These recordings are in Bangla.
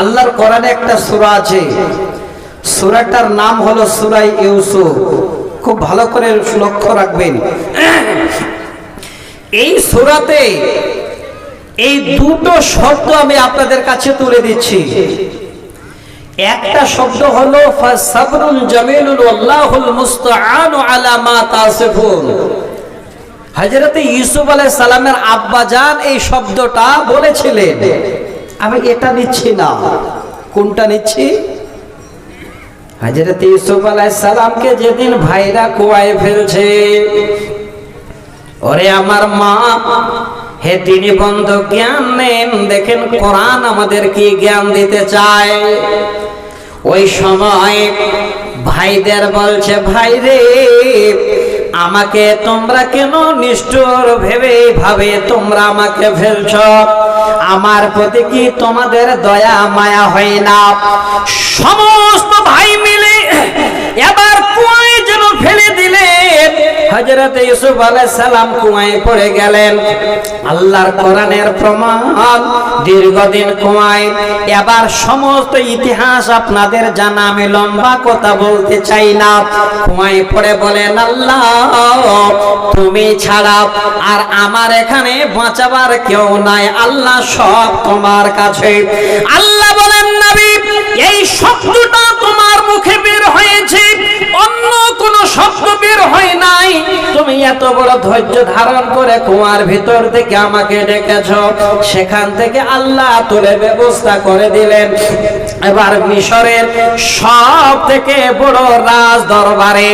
আল্লাহর কোরআনে একটা সূরা আছে। সূরাটার নাম হলো সুরাই ইউসুফ। খুব ভালো করে লক্ষ্য রাখবেন। এই সূরাতে এই দুটো শব্দ আমি আপনাদের কাছে তুলে দিচ্ছি। একটা শব্দ হলো সাবরুল জামিলুল আল্লাহুল মুস্তাআনু আলা মা তাসিফুন। হযরতে ইউসুফ আলাইহিস সালামের আব্বা জান এই শব্দটা বলেছিলেন। আমি এটা নিচ্ছি না। কোনটা নিচ্ছি? হযরতে ইউসুফ আলাইহিস সালামকে যেদিন ভাইরা কুয়ায় ফেলছে, ওরে আমার মা, হে তিনি বন্ধ জ্ঞান নেন। দেখেন কোরআন আমাদের কি জ্ঞান দিতে চায়। ওই সময় ভাইদের বলছে ভাই রে আমাকে তোমরা কেন নিষ্ঠুর ভেবে ভাবে তোমরা আমাকে ফেলছ? আমার প্রতি কি তোমাদের দয়া, মায়া হয় না? সমস্ত ভাই মিলে এবার হজরত ইউসুফ আলাইহিস সালাম কুয়ায় পড়ে গেলেন। আল্লাহর কোরআনের প্রমাণ দীর্ঘদিন কুয়ায় এবার সমস্ত ইতিহাস আপনাদের জানা, আমি লম্বা কথা বলতে চাই না। কুয়ায় পড়ে বলেন, আল্লাহ, তুমি ছাড়া আর আমার এখানে বাঁচাবার কেউ নাই। আল্লাহ সব তোমার কাছে। আল্লাহ বলেন, নবী, এই শব্দটা শব্দ বের হয় নাই। তুমি এত বড় ধৈর্য ধারণ করে ভিতর থেকে আমাকে ডেকেছ। সেখান থেকে আল্লাহ তুলে ব্যবস্থা করে দিলেন। এবার মিশরের সব থেকে বড় রাজ দরবারে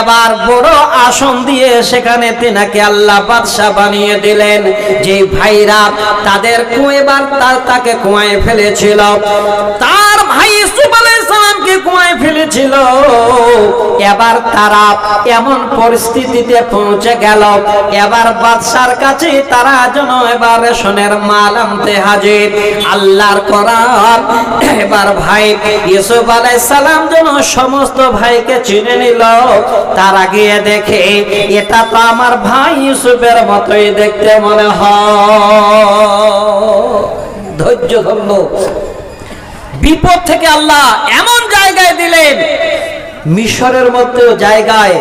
এবার বড় আসন দিয়ে সেখানে তিনাকে আল্লাহ বাদশাহ বানিয়ে দিলেন। যে ভাইরা তাদের কুয়েবার তাকে কুয়ায় ফেলেছিল। তার ভাই আলাইহিস সালামকে কুয়ায় ফেলেছিল। এবার তারা এমন পরিস্থিতিতে পৌঁছে গেল। এবার বাদশার কাছে তারা যেন এবার রেশনের মাল আনতে হাজির। আল্লাহর করার। এবার ভাই ইউসুফ আলাইহিস সালাম যেন সমস্ত ভাইকে চিনে নিল। তারা গিয়ে দেখে, এটা তো আমার ভাই ইউসুফের মতোই দেখতে মনে ধৈর্য ধরলো। বিপদ থেকে আল্লাহ এমন জায়গায় দিলেন মিশরের মতো জায়গায়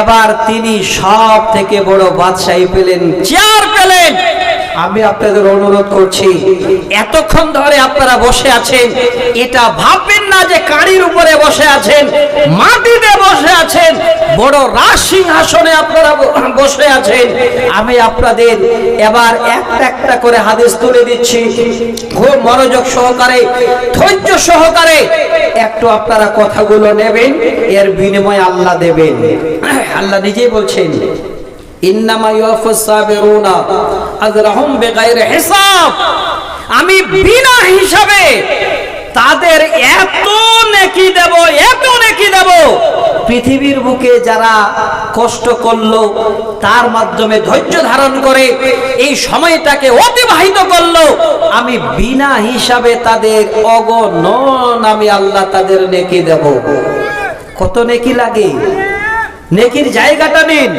এবার তিনি সব থেকে বড় বাদশাহী পেলেন। চেয়ার পেলেন। আমি আপনাদের অনুরোধ করছি, এতক্ষণ ধরে আপনারা বসে আছেন, এটা ভাববেন না যে কাড়ির উপরে বসে আছেন, মাটিতে বসে আছেন, বড় রাজ সিংহাসনে আপনারা বসে আছেন। আমি আপনাদের এবার একটা একটা করে হাদিস তুলে দিচ্ছি। খুব মনোযোগ সহকারে, ধৈর্য সহকারে। একটু আপনারা কথাগুলো নেবেন এর বিনিময় আল্লাহ দেবেন। আল্লাহ নিজেই বলছেন আমি বিনা হিসাবে তাদের এত নেকি দেব, এত নেকি দেব। পৃথিবীর বুকে যারা কষ্ট করল, তার মাধ্যমে ধৈর্য ধারণ করে এই সময়টাকে অতিবাহিত করল, আমি বিনা হিসাবে তাদের অগণন আমি আল্লাহ তাদের নেকি দেব। কত নেকি লাগে? নেকির জায়গাটা নিন।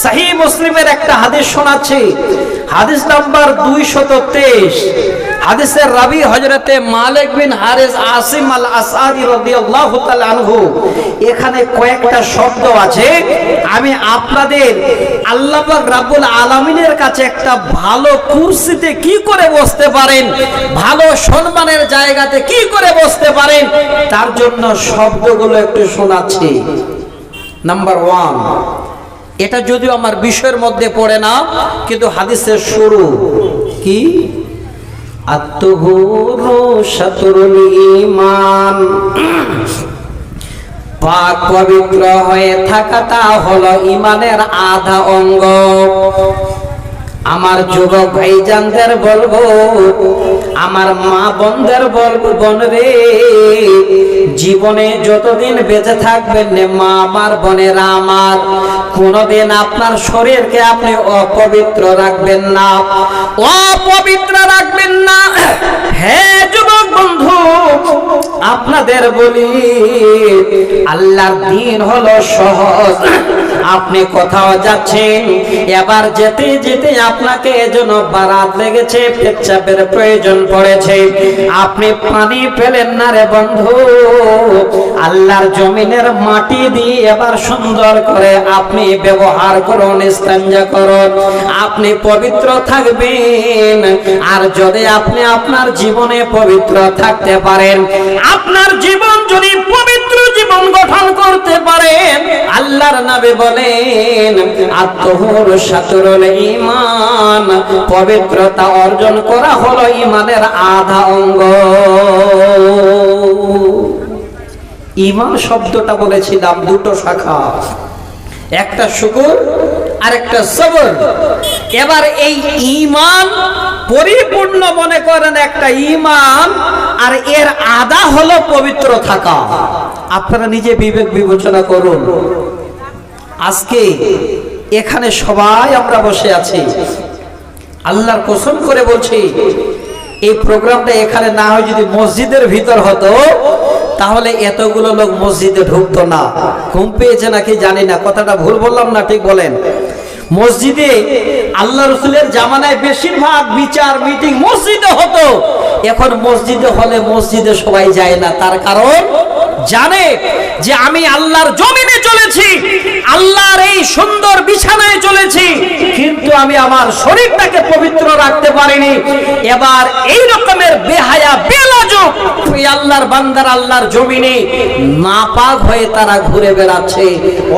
সাহি মুসলিমের একটা হাদিস শোনাচ্ছি। হাদিস নাম্বার দুইশত তেইশ। হাদিসের রাবি হজরতে মালিক বিন হারিস আসিম আল আসাদি রাদিয়াল্লাহু তাআলা আনহু, এখানে কয়েকটা শব্দ আছে। আমি আপনাদের আল্লাহ পাক রাব্বুল আলামিনের কাছে একটা ভালো কুরসিতে কি করে বসতে পারেন, ভালো সম্মানের জায়গাতে কি করে বসতে পারেন, তার জন্য শব্দগুলো একটু শোনাচ্ছি। নাম্বার ওয়ান এটা যদিও আমার বিষয়ের মধ্যে পড়ে না, কিন্তু হাদিসের শুরু কি? আত্মহুরু শাতরুল ঈমান পাক পবিত্র হয়ে থাকাটা হলো ইমানের আধা অঙ্গ। আমার যুবক ভাইজানদের বলব, আমার মা বোনদের বলব, বোন রে, জীবনে যতদিন বেঁচে থাকবেন মা আমার, বোনেরা আমার, কোনদিন আপনার শরীরকে আপনি অপবিত্র রাখবেন না। অপবিত্র রাখবেন না। হ্যাঁ যুবক বন্ধু, আপনাদের বলি, আল্লাহর দিন হলো সহজ। আপনি কোথাও যাচ্ছেন? এবার যেতে যেতে আপনাকে এজন্য বারাত লেগেছে, পেচ্ছাপের প্রয়োজন পড়েছে। আপনি পানি পেলেন না রে বন্ধু। আল্লাহর জমিনের মাটি দিয়ে এবার সুন্দর করে আপনি ব্যবহার করুন ইস্তেঞ্জা করুন। আপনি পবিত্র থাকবেন। আর যদি আপনি আপনার জীবনে পবিত্র থাকতে পারেন, আপনার জীবন যদি পবিত্র গঠন করতে পারেন আল্লাহর নবী বলেন, আত্মহুর সাতুরুল ঈমান, পবিত্রতা অর্জন করা হলো ঈমানের আধা অঙ্গ। ঈমান শব্দটা বলেছিলাম দুটো শাখা। একটা শুকুর আর একটা সবর। এবার এই ইমান পরিপূর্ণ মনে করেন একটা ইমান আর এর আদা হলো পবিত্র থাকা। আপনারা নিজে বিবেক বিবেচনা করুন। আজকে এখানে সবাই আমরা বসে আছি। আল্লাহর কসম করে বলছি, এই প্রোগ্রামটা এখানে না হয় যদি মসজিদের ভিতর হতো, তাহলে এতগুলো লোক মসজিদে ঢুকতো না। ঘুম পেয়েছে নাকি জানি না, কথাটা ভুল বললাম না, ঠিক বলেন। মসজিদে আল্লাহ রসুলের জামানায় বেশিরভাগ বিচার, মিটিং মসজিদে হতো। এখন মসজিদে হলে মসজিদে সবাই যায় না, তার কারণ জানে যে আমি আল্লাহর জমিনে চলেছি, আল্লাহর এই সুন্দর বিছানায় চলেছি, কিন্তু আমি আমার শরীরটাকে পবিত্র রাখতে পারিনি। এবার এই রকমের বেহায়া, বেলাজক ওই আল্লাহর বান্দার আল্লাহর জমিনে নাপাক হয়ে তারা ঘুরে বেড়াচ্ছে,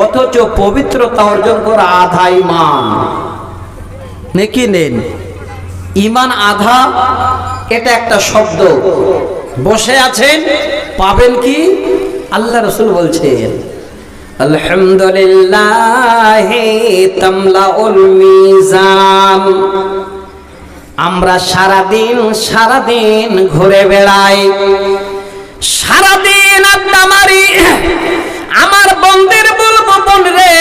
অথচ পবিত্রতা অর্জন করা আধা ইমান। নাকি নেন? ইমান আধা, এটা একটা শব্দ। বসে আছেন, পাবেন কি? আল্লাহ রসুল বলছেন, আলহামদুলিল্লাহ মিজান। আমরা সারাদিন সারাদিন ঘুরে বেড়াই। সারাদিন আড্ডা মারি আমার বন্ধের বলব বোন রে,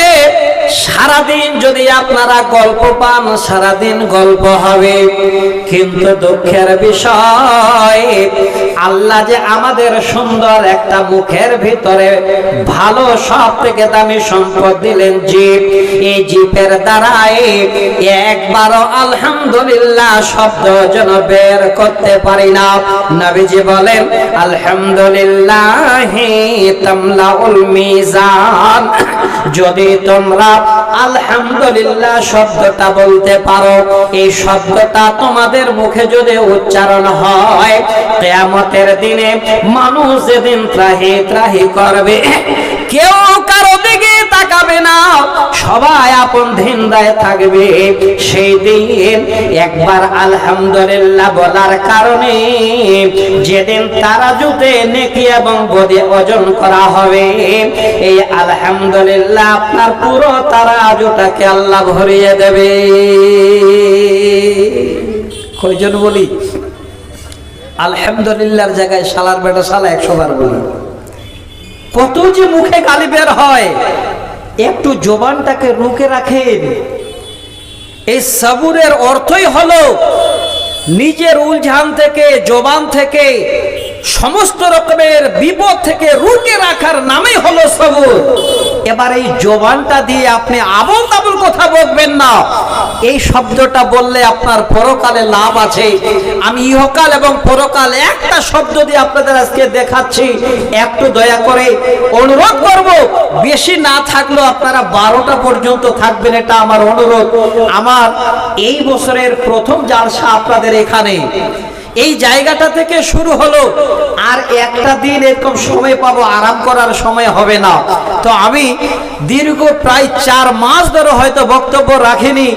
সারাদিন যদি আপনারা গল্প পান, সারাদিন গল্প হবে। কিন্তু দুঃখের বিষয়, আল্লাহ যে আমাদের সুন্দর একটা মুখের ভিতরে ভালো সব থেকে দামি সম্পদ দিলেন জিপ। এই জিপের দ্বারাই একবারও আলহামদুলিল্লাহ শব্দ যেন বের করতে পারি না। নবীজি বলেন, আলহামদুলিল্লাহ তামলাউল মিজান যদি তোমরা আলহামদুলিল্লাহ শব্দটা বলতে পারো, এই শব্দটা তোমাদের মুখে যদি উচ্চারণ হয়, কেয়ামতের দিনে মানুষ যেদিন ত্রাহি ত্রাহি করবে কেউ কারও দিকে তাকাবে না। সবাই আপন ধিন্দায় থাকবে। সেই দিন একবার আলহামদুলিল্লাহ বলার কারণে যেদিন তারা জুতে নেকি এবং বদে ওজন করা হবে, এই আলহামদুলিল্লাহ আপনার পুরো তারা জুটাকে আল্লাহ ভরিয়ে দেবে। কয়জন বলি? আলহামদুলিল্লাহর জায়গায় সালার বেটা সালা একশো বার বলি। কত যে মুখে গালি বের হয়। একটু জবানটাকে রুকে রাখেন। এই সাবুরের অর্থই হলো নিজের উলঝান থেকে, জবান থেকে সমস্ত রকমের বিপদ থেকে রুকে রাখার নামে হলো সবুর এবার এই জবানটা দিয়ে আপনি আবল তাবল কথা বলবেন না। এই শব্দটা বললে আপনার পরকালে লাভ আছে। আমি ইহকাল এবং পরকাল একটা শব্দ দিয়ে আপনাদের আজকে দেখাচ্ছি। একটু দয়া করে অনুরোধ করব, বেশি না থাকলেও আপনারা বারোটা পর্যন্ত থাকবেন, এটা আমার অনুরোধ। আমার এই বছরের প্রথম জালসা আপনাদের এখানে। এই জায়গাটা থেকে শুরু হলো। আর একটা দিন এরকম সময় পাবো, আরাম করার সময় হবে না। তো আমি দীর্ঘ প্রায় চার মাস ধরে হয়তো বক্তব্য রাখিনি।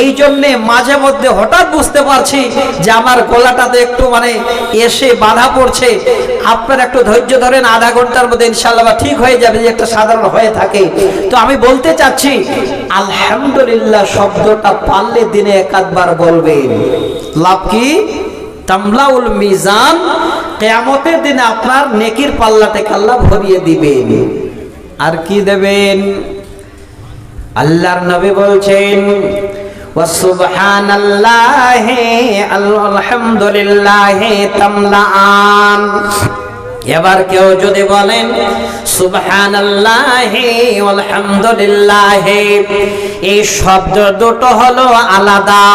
এই জন্যে মাঝে মধ্যে হঠাৎ বুঝতে পারছি যে আমার গলাটাতে একটু মানে এসে বাধা পড়ছে। আপনার একটু ধৈর্য ধরেন, আধা ঘণ্টার মধ্যে ইনশাল্লাহ ঠিক হয়ে যাবে যে একটা সাধারণ হয়ে থাকে। তো আমি বলতে চাচ্ছি, আলহামদুলিল্লাহ শব্দটা পারলে দিনে একাধবার বলবেন। লাভ কি? তামলাউল মিজান, কেয়ামতের দিনে আপনার নেকির পাল্লাটাকে আল্লাহ ভরিয়ে দিবেন। আর কি দেবেন? আল্লাহর নবী বলছেন আলহামদুলিল্লাহ তামলাআন। এবার কেউ যদি বলেন আলহামদুলিল্লাহ এই শব্দ দুটো হলো আলাদা,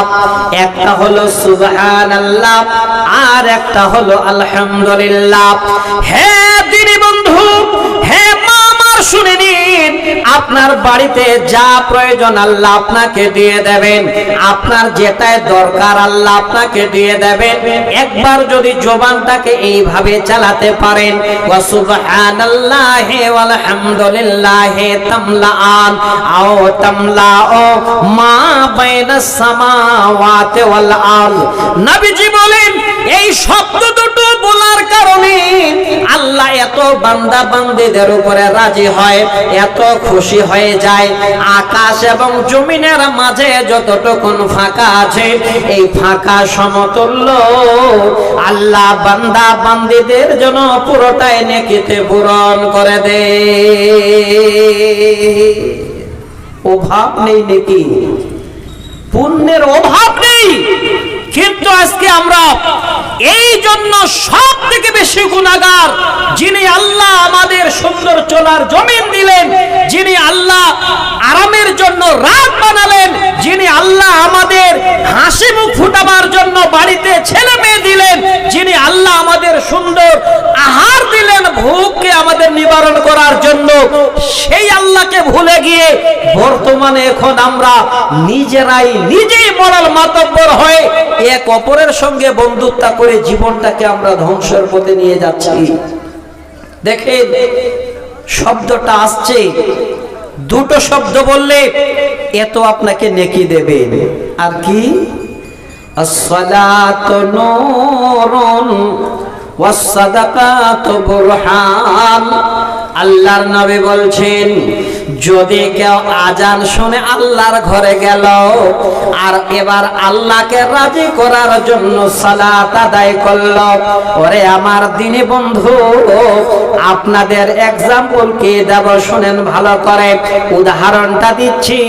একটা হলো সুবহান আল্লাহ আর একটা হলো আলহামদুলিল্লাহ। হে দিনী বন্ধু, হে মা আমার শুনে নিন আপনার বাড়িতে যা প্রয়োজন আল্লাহ আপনাকে দিয়ে দেবেন। আপনার যেটাই দরকার আল্লাহ আপনাকে দিয়ে দেবেন। একবার যদি জবানটাকে এইভাবে চালাতে পারেন আল্লাহ এত বান্দা বান্দীদের উপরে রাজি হয়, এত খুশি হয়ে যায়। আকাশ এবং জমিনের মাঝে যতটুকুন ফাঁকা আছে, এই ফাঁকা সমতুল্য আল্লাহ বান্দা বান্দীদের জন্য পুরোটাই নেকিতে পূরণ করে দে। অভাব নেই নেকি? পুণ্যের অভাব নেই। কিন্তু আজকে আমরা এই জন্য সব থেকে বেশি গুণাগার যিনি আল্লাহ আমাদের সুন্দর চলার জমিন দিলেন, যিনি আল্লাহ আরামের জন্য রাত বানালেন, যিনি আল্লাহ আমাদের হাসি মুখ ফুটাবার জন্য বাড়িতে ছেলে মেয়ে দিলেন, যিনি আল্লাহ আমাদের সুন্দর আহার দিলেন, ভোগকে আমাদের নিবারণ করার জন্য সেই আল্লাহকে ভুলে গিয়ে বর্তমানে এখন আমরা নিজেরাই নিজেই মরাল মাতব্বর হয়ে এক অপরের সঙ্গে বন্ধুত্ব করে জীবনটাকে আমরা ধ্বংসের পথে নিয়ে যাচ্ছি। দেখেন, শব্দটা আসছে। দুটো শব্দ বললে এত আপনাকে নেকি দেবে। আর কি? নূরুন ওয়াসসাদাকাতু বুরহান। আল্লাহর নবী বলছেন, যদি কেউ আজান শুনে আল্লাহর ঘরে গেল আর এবার আল্লাহকে রাজি করার জন্য সালাত আদায় করল, ওরে আমার দিনী বন্ধু, আপনাদের এক্সাম্পল কি দেব শুনেন ভালো করে। উদাহরণটা দিচ্ছি,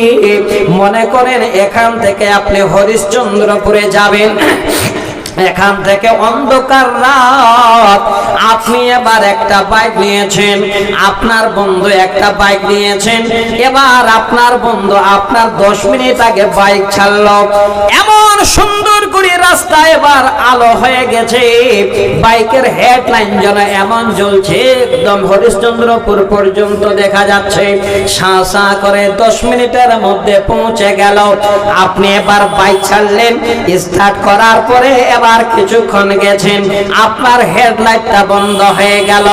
মনে করেন এখান থেকে আপনি হরিশ্চন্দ্রপুরে যাবেন এখান থেকে অন্ধকার রাত। আপনি এবার একটা বাইক নিয়েছেন, আপনার বন্ধু একটা বাইক নিয়েছেন। এবার আপনার বন্ধু আপনার দশ মিনিট আগে বাইক ছাড়ল। এমন সুন্দর করে রাস্তা এবার আলো হয়ে গেছে। বাইকের হেডলাইন যেন এমন জ্বলছে, একদম হরিশ্চন্দ্রপুর পর্যন্ত দেখা যাচ্ছে। সাঁ সাঁ করে দশ মিনিটের মধ্যে পৌঁছে গেল। আপনি এবার বাইক ছাড়লেন। স্টার্ট করার পরে এবার কিছুক্ষণ গেছেন, আপনার হেডলাইটটা বন্ধ হয়ে গেল।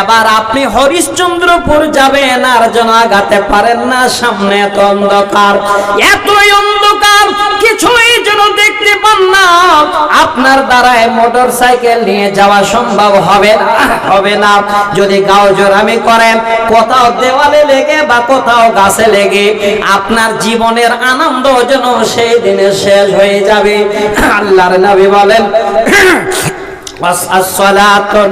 এবার আপনি হরিশ্চন্দ্রপুর যাবেন আর যেন আগাতে পারেন না, সামনে এত অন্ধকার। এতই অন্ধকার, কিছুই যেন দেখতে পান না। আপনার দ্বারায় মোটর সাইকেল নিয়ে যাওয়া সম্ভব হবে হবে না। যদি গাও জোরামি করেন, কোথাও দেওয়ালে লেগে বা কোথাও গাছে লেগে, আপনার জীবনের আনন্দ যেন সেই দিনে শেষ হয়ে যাবে। আল্লাহর নবী বলেন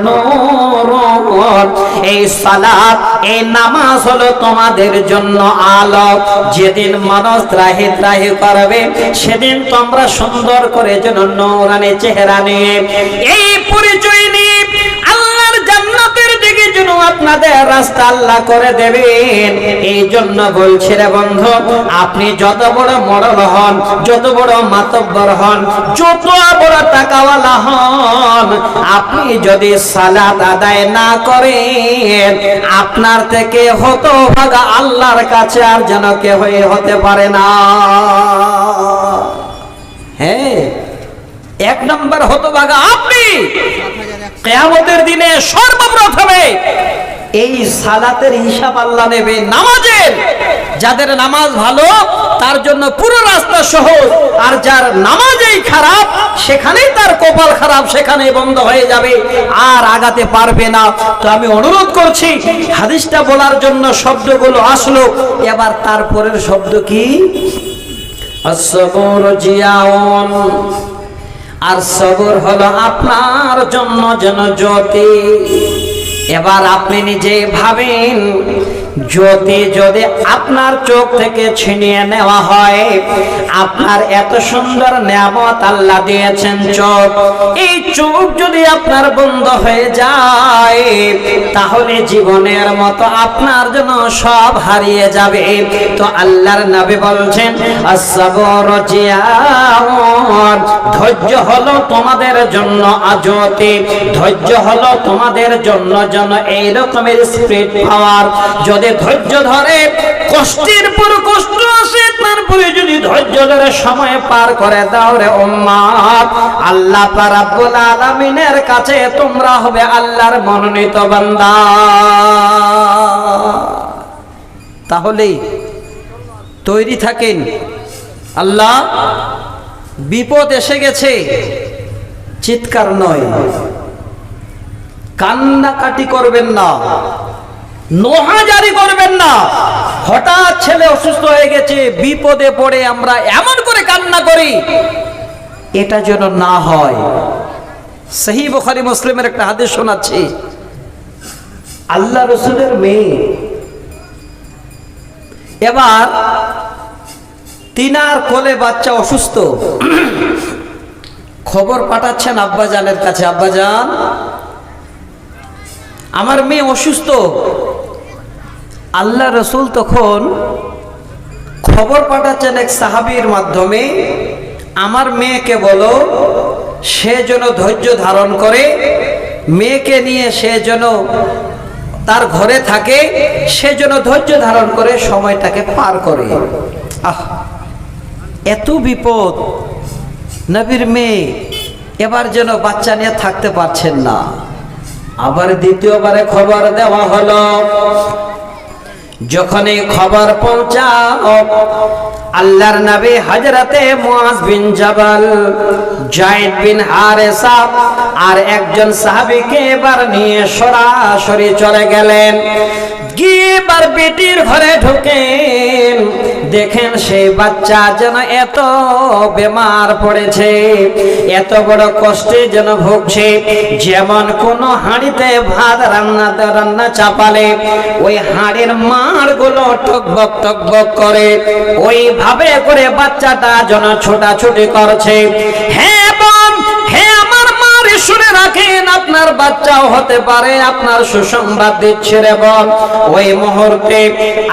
নূরুন এই সালাত, এই নামাজ হলো তোমাদের জন্য আলো। যেদিন মানুষ ত্রাহি ত্রাহি করবে, সেদিন তোমরা সুন্দর করে যেন নূরানি চেহারা নিয়ে, এই পরিচয় যেন আপনাদের রাস্তা আল্লাহ করে দেবেন। এই জন্য বলছি রে বন্ধু, আপনি যত বড় মরল হন, যত বড় মাতব্বর হন, যত বড় টাকাওয়ালা হন, আপনি যদি সালাত আদায় না করেন, আপনার থেকে হতো ভাগা আল্লাহর কাছে আর যেন কেউ হতে পারে না। হ্যাঁ। এক নম্বর হতভাগা আপনি। কেয়ামতের দিনে সর্বপ্রথমে এই সালাতের হিসাব আল্লাহ নেবে নামাজের। যাদের নামাজ ভালো, তার জন্য পুরো রাস্তা সহজ। আর যার নামাজেই খারাপ, সেখানেই তার কপাল খারাপ, সেখানেই বন্ধ হয়ে যাবে। আর আগাতে পারবে না। তো আমি অনুরোধ করছি, হাদিসটা বলার জন্য শব্দগুলো আসলো। এবার তারপরের শব্দ কি? জিয়াউন। আর সবর হলো আপনার জন্য যেন জ্যোতি। এবার আপনি নিজে ভাবেন যদি যদি আপনার চোখ থেকে ছিনিয়ে নেওয়া হয়, আপনার এত সুন্দর নিয়ামত আল্লাহ দিয়েছেন চোখ। এই চোখ যদি আপনার বন্ধ হয়ে যায়, তাহলে জীবনের মতো আপনার জন্য সব হারিয়ে যাবে। তো আল্লাহর নবী বলছেন ধৈর্য হলো তোমাদের জন্য আজতে ধৈর্য হলো তোমাদের জন্য জন্য এই রকমের স্পিরিট পাওয়ার। যদি ধৈর্য ধরে, কষ্টের পর কষ্ট আসে, তারপরে যদি ধৈর্য ধরে সময় পার করে দাও রে উম্মাত আল্লাহ পারাব্বুল আলামিনের কাছে তোমরা হবে আল্লাহর মনোনীত বান্দা। তাহলে তৈরি থাকেন। আল্লাহ, বিপদ এসে গেছে, চিৎকার নয়। কান্নাকাটি করবেন না। নোহাজারি করবেন না। হঠাৎ ছেলে অসুস্থ হয়ে গেছে, বিপদে পড়ে আমরা এমন করে কান্না করি। এটা যেন না হয়। সহি বুখারি মুসলিমের একটা হাদিস শোনাচ্ছি। আল্লাহ রসুলের মেয়ে এবার তিনার কোলে বাচ্চা অসুস্থ। খবর পাঠাচ্ছেন আব্বাজানের কাছে, আব্বাজান, আমার মেয়ে অসুস্থ। আল্লাহ রসুল তখন খবর পাঠাচ্ছেন এক সাহাবির মাধ্যমে, আমার মেয়েকে বলো, সে যেন ধৈর্য ধারণ করে, মেয়েকে নিয়ে সে যেন তার ঘরে থাকে, সে যেন ধৈর্য ধারণ করে, সময়টাকে পার করে। আহ, এত বিপদ, নবীর মেয়ে এবার যেন বাচ্চা নিয়ে থাকতে পারছেন না। আবার দ্বিতীয়বারে খবর দেওয়া হলো যখনই খবর পৌঁছাও, আল্লাহর নবী হজরতে মুআজ বিন জাবাল জায়েদ বিন হারেসা আর একজন সাহাবীকে এবার নিয়ে সরাসরি চলে গেলেন। গিয়ে বার বেটির ঘরে ঢুকেন। দেখেন সেই বাচ্চা যেন এত বেমার পড়েছে, এত বড় কষ্টে যেন ভুগছে। যেমন কোন হাঁড়িতে ভাত রান্না রান্না চাপালে, ওই হাঁড়ির মারগুলো টকবক টকবক করে। ওইভাবে করে বাচ্চাটা যেন ছোটাছুটি করছে। হ্যাঁ মার শুনে রাখেন, আপনার বাচ্চাও হতে পারে, আপনার সুসংবাদ দিচ্ছে রে বল ওই মুহূর্তে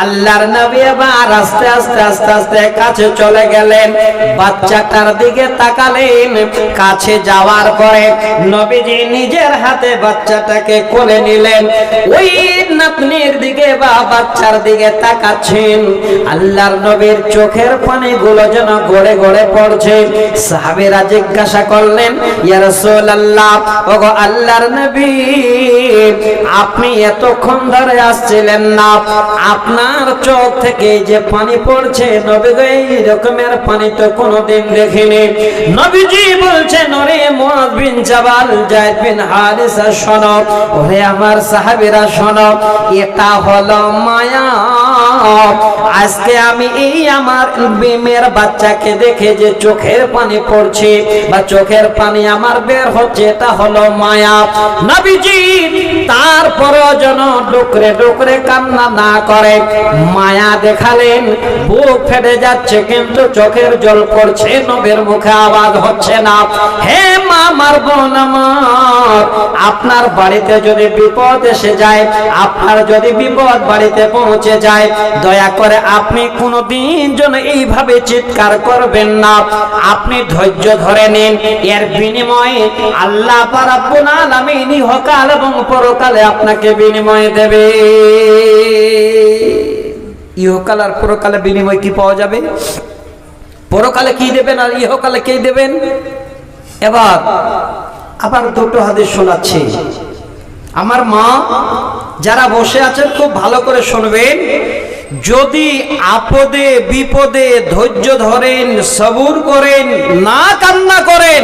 আল্লাহর নবী এবার আস্তে আস্তে আস্তে আস্তে কাছে চলে গেলেন। বাচ্চাটার দিকে তাকালেন, কাছে যাওয়ার পরে নবীজি নিজের হাতে বাচ্চাটাকে কোলে নিলেন। ওই নাতনির দিকে বা বাচ্চার দিকে তাকাচ্ছেন, আল্লাহর নবীর চোখের পানিগুলো যেন গড়ে গড়ে পড়ছে। সাহাবেরা জিজ্ঞাসা করলেন, ইয়া রাসূলুল্লাহ, ওগো আল্লাহর নবী, আপনি এতক্ষণ ধরে আসছিলেন না? আপনার চোখ থেকে যে পানি পড়ছে, নবী গো, এই রকমের পানি তো কোনোদিন দেখিনি। নবীজি বলছেন, ওরে মুআজ বিন জাবাল জায়েদ বিন হারিসা, শোনো, ওরে আমার সাহাবীরা, শোনো এটা হলো মায়া। আজকে আমি এই আমার বিমের বাচ্চাকে দেখে যে চোখের পানি পড়ছে, বা চোখের পানি আমার বের হচ্ছে এটা হলো মায়া। নবীজি তারপর যেন ডুকরে ডুকরে কান্না না করে। মায়া দেখালেন, বুক ফেটে যাচ্ছে, কিন্তু চোখের জল পড়ছে, নবের মুখে আওয়াজ হচ্ছে না। হে মা, আমার বোন আমার, আপনার বাড়িতে যদি বিপদ এসে যায়, আপনার যদি বিপদ বাড়িতে পৌঁছে যায় দয়া করে আপনি কোনোদিন যেন এইভাবে চিৎকার করবেন না। আপনি ধৈর্য ধরে নিন। এর বিনিময়ে আল্লাহ পারাব্বুল আলামিন এবং পরকালে আপনাকে বিনিময় দেবে। ইহকাল আর পরকালে বিনিময় কি পাওয়া যাবে? পরকালে কি দেবেন আর ইহকালে কে দেবেন? এবার আবার দুটো হাদিস শোনাচ্ছি। আমার মা যারা বসে আছেন, খুব ভালো করে শুনবেন। যদি আপদে, বিপদে ধৈর্য ধরেন, সবুর করেন, না কান্না করেন,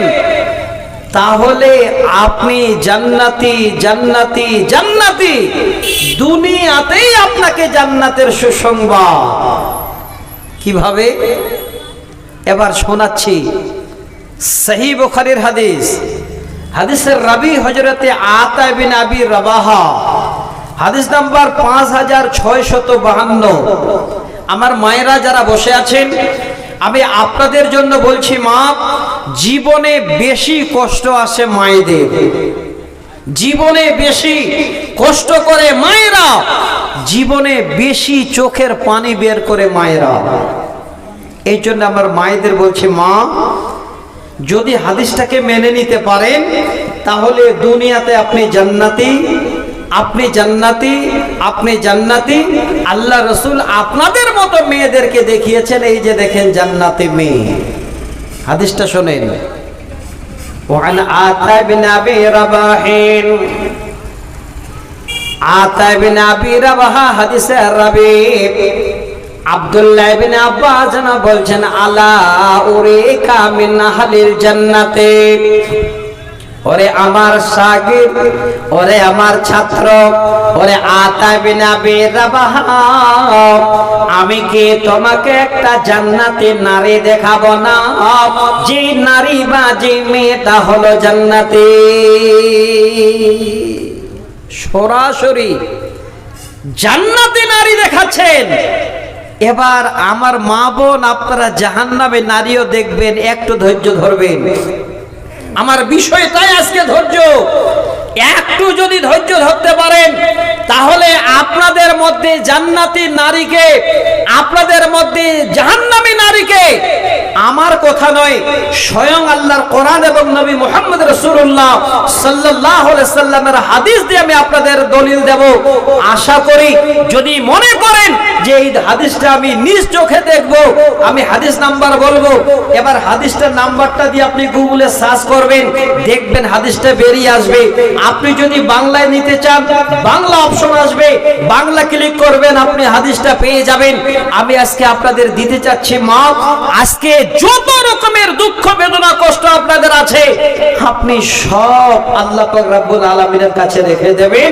তাহলে আপনি জান্নাতি জান্নাতি জান্নাতি। দুনিয়াতেই আপনাকে জান্নাতের সুসংবাদ। কীভাবে? এবার শোনাচ্ছি সহি বুখারীর হাদিস। হাদিসের রাবি হজরতে আতা বিন আবি রবাহা। হাদিস নাম্বার পাঁচ হাজার ছয় শত বাহান্ন। আমার মায়েরা যারা বসে আছেন, আমি আপনাদের জন্য বলছি, মা, জীবনে বেশি কষ্ট আসে মায়েদের। জীবনে বেশি কষ্ট করে মায়েরা, জীবনে বেশি চোখের পানি বের করে মায়েরা। এই জন্য আমার মায়েদের বলছি, মা, যদি হাদিসটাকে মেনে নিতে পারেন, তাহলে দুনিয়াতে আপনি জান্নাতি আপনি জান্নাতি আপনি জান্নাতি আল্লাহ রসুল আপনাদের মতো মেয়েদেরকে দেখিয়েছেন এই যে দেখেন জান্নাতি মেয়ে হাদিসটা শোনেন وعن عطا بن ابي رباح عطا بن ابي رباح حديث الربي আব্দুল্লাহ ইবনে আব্বাস জানা বলছেন আলা উরিকা মিন আহলিল জান্নাতে ওরে আমার সাগির ওরে আমার ছাত্র, ওরে আতা বিনা বেরাবাহ আমি কি তোমাকে একটা জান্নাতি নারী দেখাবো না? যে নারী বা যে মেয়েটা হলো জান্নাতি। সরাসরি জান্নাতি নারী দেখাচ্ছেন। এবার আমার মা বোন আপনারা জাহান্নামে নারীও দেখবেন, একটু ধৈর্য ধরবেন। আমার বিষয়টাই আজকে ধৈর্য। একটু যদি ধৈর্য ধরতে পারেন তাহলে আপনাদের মধ্যে জান্নাতি নারীকে, আপনাদের মধ্যে জাহান্নামী নারীকে আমার কথা নয়, স্বয়ং আল্লাহর কোরআন এবং নবী মোহাম্মদ রসুল্লাহ সাল্লাহ সাল্লামের হাদিস দিয়ে আমি আপনাদের দলিল দেব। আশা করি যদি মনে করেন যে এই হাদিসটা আমি নিজ চোখে দেখব, আমি হাদিস নাম্বার বলব, এবার হাদিসটার নাম্বারটা দিয়ে আপনি গুগলে সার্চ করবেন, দেখবেন হাদিসটা বেরিয়ে আসবে। আপনি যদি বাংলায় নিতে চান, বাংলা অপশন আসবে, বাংলা ক্লিক করবেন, আপনি হাদিসটা পেয়ে যাবেন। আমি আজকে আপনাদের দিতে চাচ্ছি মা আজকে যত রকমের দুঃখ, বেদনা, কষ্ট আপনাদের আছে, আপনি সব আল্লাহ রাব্বুল আলামিনের কাছে রেখে দেবেন।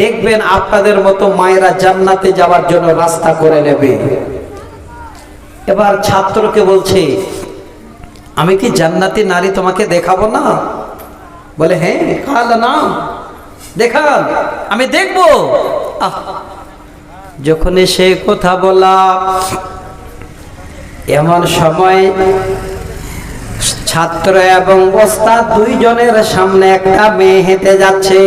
দেখবেন আপনাদের মতো মায়েরা জান্নাতে যাওয়ার জন্য রাস্তা করে নেবে। এবার ছাত্রকে বলছে, আমি কি জান্নাতি নারী তোমাকে দেখাবো না? বলে হ্যাঁ কাল না। দেখান। আমি দেখব। আহ, যখন সে কথা বলা এমন সময় ছাত্র এবং বস্তা দুইজনের সামনে একটা মেয়ে হেঁটে যাচ্ছে।